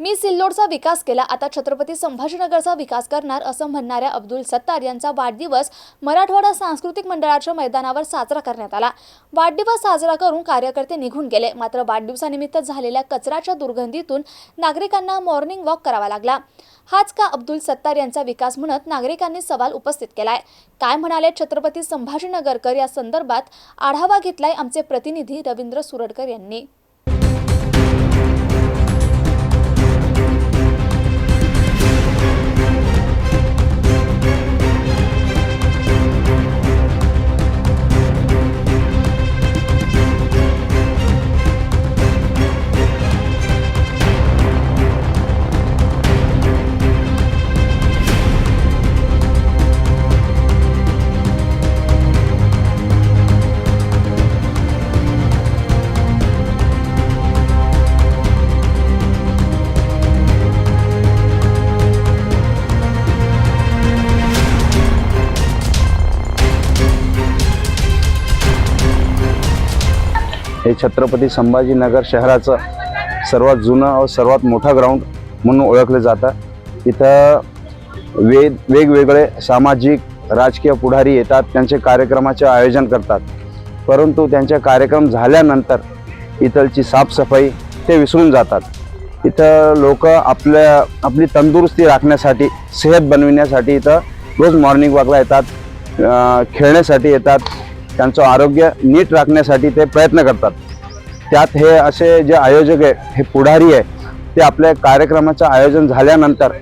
मी सिल्लोडचा विकास केला. आता छत्रपती संभाजीनगरचा विकास करणार असं म्हणणाऱ्या अब्दुल सत्तार यांचा वाढदिवस मराठवाडा सांस्कृतिक मंडळाच्या मैदानावर साजरा करण्यात आला. वाढदिवस साजरा करून कार्यकर्ते निघून गेले. मात्र वाढदिवसानिमित्त झालेल्या कचऱ्याच्या दुर्गंधीतून नागरिकांना मॉर्निंग वॉक करावा लागला. हाच का अब्दुल सत्तार यांचा विकास म्हणत नागरिकांनी सवाल उपस्थित केलाय. काय म्हणाले छत्रपती संभाजीनगरकर या संदर्भात? आढावा घेतलाय आमचे प्रतिनिधी रवींद्र सुरडकर यांनी. हे छत्रपती संभाजीनगर शहराचं सर्वात जुनं व सर्वात मोठा ग्राउंड म्हणून ओळखलं जातं. इथं वे वेगवेगळे सामाजिक राजकीय पुढारी येतात त्यांचे कार्यक्रमाचे आयोजन करतात. परंतु त्यांचे कार्यक्रम झाल्यानंतर इथलची साफसफाई ते विसरून जातात. इथं लोक आपल्या आपली तंदुरुस्ती राखण्यासाठी सेहत बनविण्यासाठी इथं रोज मॉर्निंग वॉकला येतात खेळण्यासाठी येतात. त्यांचं आरोग्य नीट राखण्यासाठी ते प्रयत्न करतात. त्यात हे असे जे आयोजक आहे हे पुढारी आहे ते आपल्या कार्यक्रमाचं आयोजन झाल्यानंतर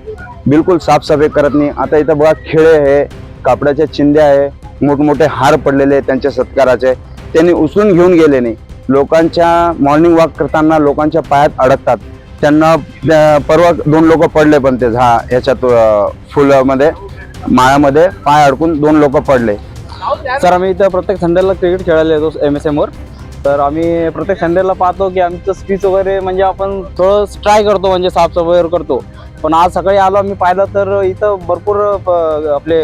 बिलकुल साफसफाई करत नाही. आता इथं बघा खेळे आहे कापडाच्या चिंध्या आहे मोठमोठे हार पडलेले आहे त्यांच्या सत्काराचे. त्यांनी उचलून घेऊन गेले नाही. लोकांच्या मॉर्निंग वॉक करताना लोकांच्या पायात अडकतात. त्यांना परवा दोन लोक पडले पण ते झा ह्याच्यात फुलामध्ये माळ्यामध्ये पाय अडकून दोन लोक पडले. सर आम्ही इथं प्रत्येक संडेला क्रिकेट खेळायला येतो एम एस एमवर तर आम्ही प्रत्येक संडेला पाहतो की आमचं स्पीच वगैरे म्हणजे आपण थोडं ट्राय करतो म्हणजे साफसफाई वगैरे करतो. पण आज सकाळी आलो आम्ही पाहिलं तर इथं भरपूर आपले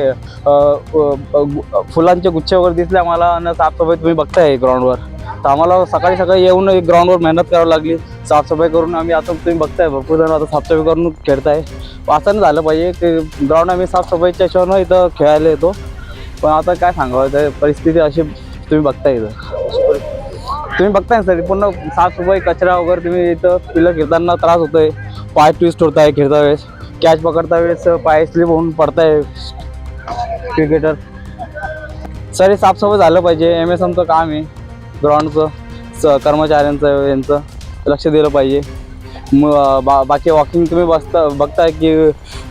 फुलांचे गुच्छे वगैरे दिसले आम्हाला आणि साफसफाई तुम्ही बघताय ग्राउंडवर तर आम्हाला सकाळी सकाळी येऊन एक ग्राउंडवर मेहनत करावी लागली. साफसफाई करून आम्ही आता तुम्ही बघताय भरपूर जण आता साफसफाई करून खेळताय. असं नाही झालं पाहिजे की ग्राउंड आम्ही साफसफाईच्या हिशोबानं इथं खेळायला येतो. पण आता काय सांगावं ते परिस्थिती अशी तुम्ही बघताय इथं. तुम्ही बघताय ना सर पूर्ण साफसफाई कचरा वगैरे तुम्ही इथं पिलं खेळताना त्रास होतोय. पाय ट्विस्ट होत आहे खेळता वेळेस. कॅच पकडता वेळेस पाय स्लिप होऊन पडताय क्रिकेटर सर हे साफसफाई झालं पाहिजे. एम एस एमचं काम आहे. ग्राउंडचं स कर्मचाऱ्यांचं यांचं लक्ष दिलं पाहिजे. मग बा बाकी वॉकिंग तुम्ही बसता बघताय की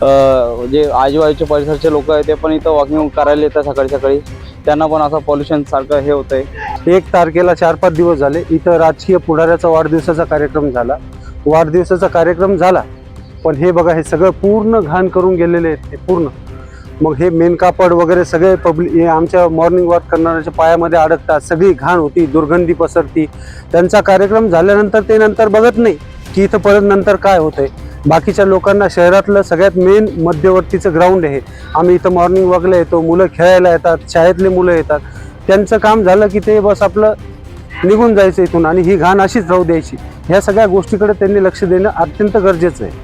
जे आजूबाजूचे परिसरचे लोक आहेत ते पण इथं वॉकिंग करायला येतात सकाळी सकाळी. त्यांना पण असं पॉल्युशन सारखं हे आहे एक तारखेला चार पाच दिवस झाले. इथं राजकीय पुढाऱ्याचा वाढदिवसाचा कार्यक्रम झाला. वाढदिवसाचा कार्यक्रम झाला. पण हे बघा हे सगळं पूर्ण घाण करून गेलेले आहेत ते पूर्ण. मग हे मेनकापड वगैरे सगळे पब्लिक आमच्या मॉर्निंग वॉक करणाऱ्याच्या पायामध्ये अडकतात. सगळी घाण होती दुर्गंधी पसरती. त्यांचा कार्यक्रम झाल्यानंतर ते नंतर बघत नाही की इथं परत नंतर काय होतंय. बाकीच्या लोकांना शहरातलं सगळ्यात मेन मध्यवर्तीचं ग्राउंड आहे. आम्ही इथं मॉर्निंग वॉकला येतो मुलं खेळायला येतात शाळेतले मुलं येतात. त्यांचं काम झालं की ते बस आपलं निघून जायचं इथून आणि ही घाण अशीच राहू द्यायची. ह्या सगळ्या गोष्टीकडे त्यांनी लक्ष देणं अत्यंत गरजेचं आहे.